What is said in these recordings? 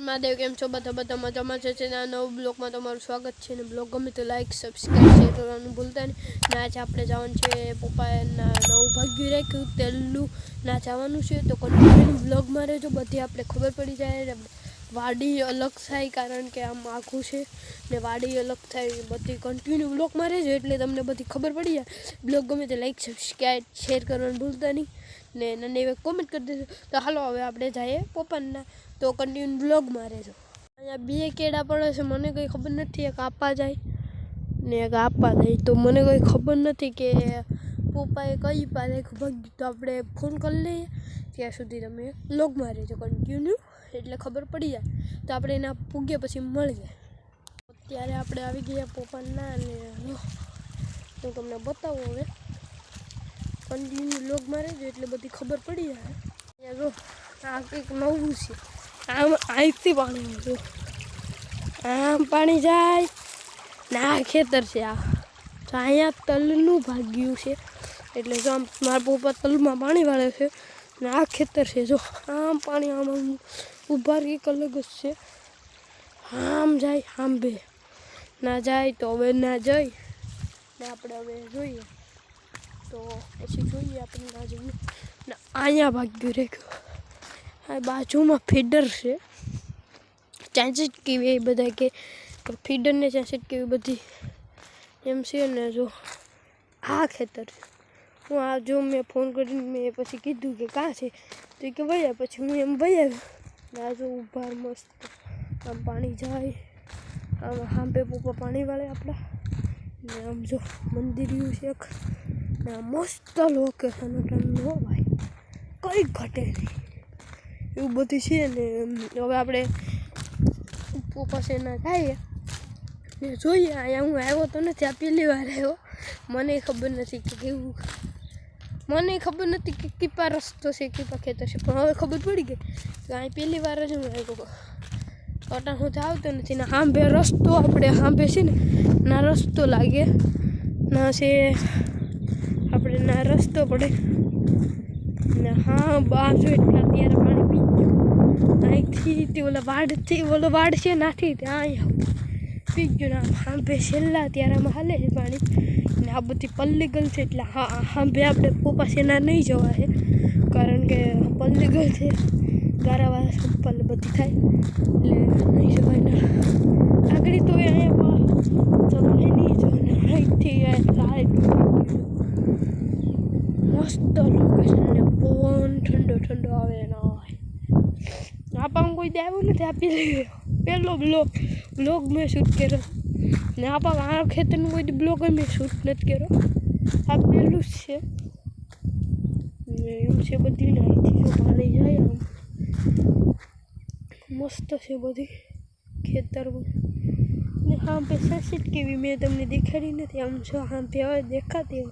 મહાદેવ, કેમ છો? બધા બધા મજામાં છે. આ નવ બ્લોગમાં તમારું સ્વાગત છે ને બ્લોગ ગમે તો લાઈક સબસ્ક્રાઈબ શેર કરવાનું ભૂલતા નહીં. ના આજે આપણે જવાનું છે પપ્પાના નવું ભાગ્યું રાખ્યું તેલનું ના જવાનું છે. તો કન્ટિન્યુ બ્લોગમાં રહેજો. બધી આપણે ખબર પડી જાય વાડી અલગ થાય કારણ કે આમ આખું છે ને વાડી અલગ થાય, બધી કન્ટિન્યુ બ્લોગમાં રહેજો એટલે તમને બધી ખબર પડી જાય. બ્લોગ ગમે તે લાઈક સબસ્ક્રાઈબ શેર કરવાનું ભૂલતા નહીં. ને નને એવી કોમેન્ટ કરી દેજો. તો હાલો, હવે આપણે જઈએ પપ્પાના. તો કન્ટિન્યુ બ્લોગમાં રહેજો. અહીંયા બે કેળા પડે છે, મને કંઈ ખબર નથી. એક આપવા જાય ને એક આપવા જાય. તો મને કંઈ ખબર નથી કે પપ્પાએ કઈ પાસે ભાગ્યું તો આપણે ફોન કરી લઈએ. ત્યાં સુધી તમે બ્લોગમાં રહેજો કન્ટિન્યુ એટલે ખબર પડી જાય. તો આપણે એના પૂગ્યા પછી મળીએ. અત્યારે આપણે આવી ગયા પપ્પાના અને હું તમને બતાવું હવે. કન્ટિન્યુ મારે રહેજો એટલે બધી ખબર પડી જાય. જો, આ કંઈક નવું છે. આમ અહીંથી પાણી જો. આમ પાણી જાય. ને આ ખેતર છે આ. તો અહીંયા તલનું ભાગ્યું છે. એટલે જો આમ મારા પપ્પા તલમાં પાણી વાળે છે. ને આ ખેતર છે, જો. આમ પાણી આમ આમ ઊભા કંઈક અલગ જ છે આમ જાય આમ બે ના જાય તો હવે ના જઈ ને આપણે હવે જોઈએ તો પછી જોઈએ આપણે ના જઈએ ને અહીંયા ભાગ્યું રેખ્યું આ બાજુમાં ફીડર છે ચાંચીટ કેવી એ બધા કે ફીડરને ચાંચીટ કેવી બધી એમ છે ને જો આ ખેતર છે હું આ જો મેં ફોન કરીને મેં પછી કીધું કે કાં છે તો એ કે વયા પછી હું એમ વયા આ જો ઊભા મસ્ત. આમ પાણી જાય. આમ હાંપે પોપા પાણી વાળે આપણા ને આમ જો મંદિર છે એક. ને મસ્ત લોકેશન હો ભાઈ. કંઈ ઘટે નહીં. એવું બધું છે ને હવે આપણે પાસે ના થાય. ને જોઈએ, અહીંયા હું આવ્યો તો નથી, આ પહેલી વાર આવ્યો. મને ખબર નથી કે કેવું. મને ખબર નથી કે કીપા રસ્તો છે, કીપા ખેતર છે, પણ હવે ખબર પડી ગઈ કે અહીં પહેલી વાર જ હું આવ્યો અટાણ હું તો આવતો નથી. ને હાંભે રસ્તો આપણે, હાંભે છે ને, ના રસ્તો લાગે, ના છે, આપણે ના રસ્તો પડે. ને હા બાજુ એટલા ત્યારે પાણી પી ગયું. અહીંથી ઓલા વાડથી, ઓલો વાડ છે નાથી ત્યાં અહીંયા પી ગયું ને હાંભે છેલ્લા ત્યારે હાલે છે પાણી ને આ બધી પલ્લીગલ છે એટલે હા હાંભે આપણે પોપા સેના નહીં જવા છે કારણ કે પલ્લીગલ છે ગારાવાળા સંપલ બધી થાય એટલે નહીં જવાય ને આગળ તો અહીંયા જવાય નહીં જવાય અહીંથી મસ્ત લોકેશન ને પવન ઠંડો ઠંડો આવે ના હોય આપામાં કોઈ દેવું નથી આપી લઈએ પહેલો બ્લોગ બ્લોગ મેં શૂટ કર્યો. ને આપણા આ ખેતરનું કોઈ બ્લોગ મેં શૂટ નથી કર્યો. આ પહેલું જ છે. ને એમ છે બધી ને અહીંથી જાય આમ. મસ્ત છે બધી ખેતરમાં ને હા પે સાસીટ કેવી મેં તમને દેખાડી નથી. આમ જો હા પે હવે દેખાતી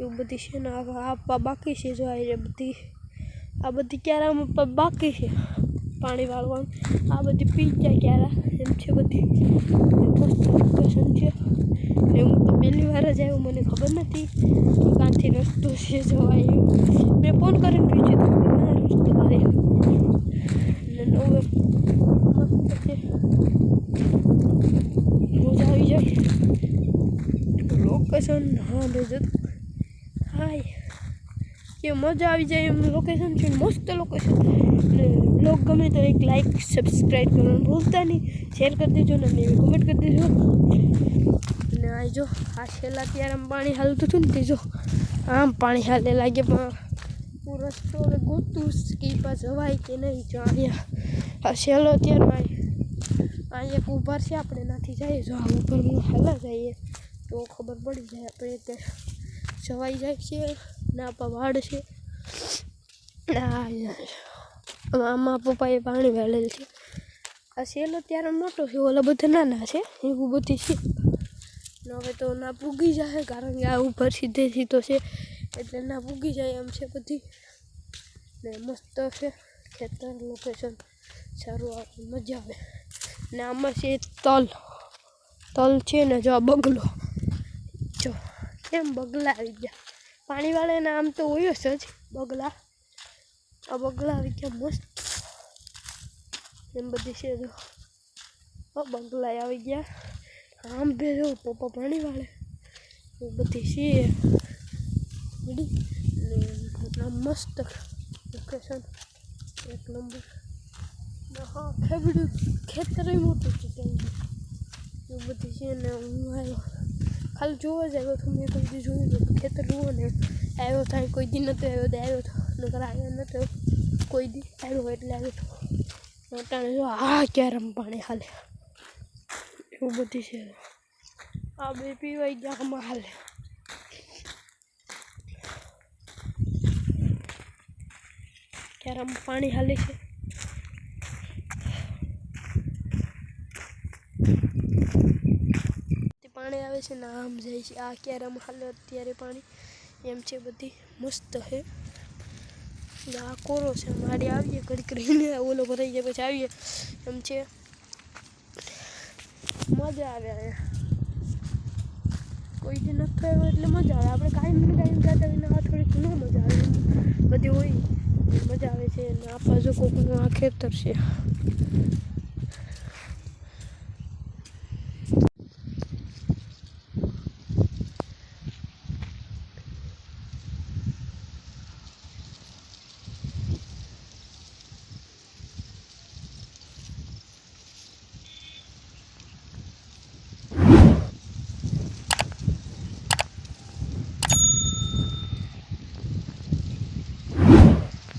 એવું બધી છે ને આપવા બાકી છે જો આ બધી. આ બધી ક્યારામાં બાકી છે? પાણી વાળવાનું. આ બધી પી જાય ક્યારે? એમ છે બધી. મસ્ત લોકેશન છે. ને હું તો પહેલી વાર જ આવ્યું, મને ખબર નથી. કાંથી રસ્તો છે જવાય મેં ફોન કરીને પૂછ્યું હતું ના, રસ્તો મારે. ને છે. મજા આવી જાય લોકેશન હા બેજો હાય. કે મજા આવી જાય એમ. લોકેશન છે મસ્ત લોકેશન બ્લોગ ગમે તો એક લાઈક સબસ્ક્રાઈબ કરવાનું ભૂલતા નહીં. શેર કરી દેજો ને એવી કોમેન્ટ કરી દેજો અને આ જો, આ છેલ્લા ત્યારે આમ પાણી હાલતું હતું ને તે જો, આમ પાણી હાલે લાગે પણ હું રસ્તો ગોતું કે પાસ જવાય કે નહીં જો અહીંયા, આ છેલ્લો અત્યારે અહીંયા એક ઊભા છે આપણે નથી જઈએ. જો આ ઉપર હાલા જઈએ, તો ખબર પડી જાય આપણે તે જવાઈ જાય છે ના પવાડ છે. આમાં પપ્પાએ પાણી વાળેલ છે. આ સેલો ત્યારે મોટો છે, ઓલા બધા નાના છે એવું બધી છે. હવે તો ના પૂગી જાય કારણ કે આ ઉપર સીધે સીધો છે, એટલે ના પૂગી જાય એમ છે બધી. ને મસ્ત છે, ખેતર લોકેશન સારું આવે મજા આવે. ને આમાં છે તલ. તલ છે ને જો આ બગલો. જો, કેમ બગલા આવી ગયા પાણીવાળાના આમ તો હોય જ બગલા. આ બગલા આવી ગયા મસ્ત એમ બધી છે તો બંગલા આવી ગયા આમ બે જો પપ્પા પાણી વાળે એ બધી છે મસ્ત લોકેશન એક નંબર હા ખેબડું ખેતર મોટું છે એ બધી છે ને હું આવ્યો ખાલી જોવા જ આવ્યો તો મેં કોઈ દી જોયું ખેતર ને આવ્યો થાય કોઈ દી નતો આવ્યો તો આવ્યો નકર આવ્યો નથી કોઈ દી આવ્યો એટલે આવ્યો અટાણે જો આ કેરમ પાણી હાલે. એવું બધી છે. આ બે પીવાઈ ગયા આમાં હાલે. કેરમ પાણી હાલે છે. પાણી આવે છે ને આમ જાય છે. આ ક્યારેમ હાલે, અત્યારે પાણી. એમ છે બધી. મસ્ત છે. આ કોરો છે, મારી આવીએ ઘડી કરીને ઓલો ભરાઈ જાય પછી આવીએ. એમ છે. મજા આવે કોઈ દી નથી થયો એટલે મજા આવે. આપણે કાયમ ને કાયમ જતા હોય આ થોડીક ન મજા આવે બધી હોય મજા આવે છે. અને આપણા જો કોકનું આ ખેતર છે.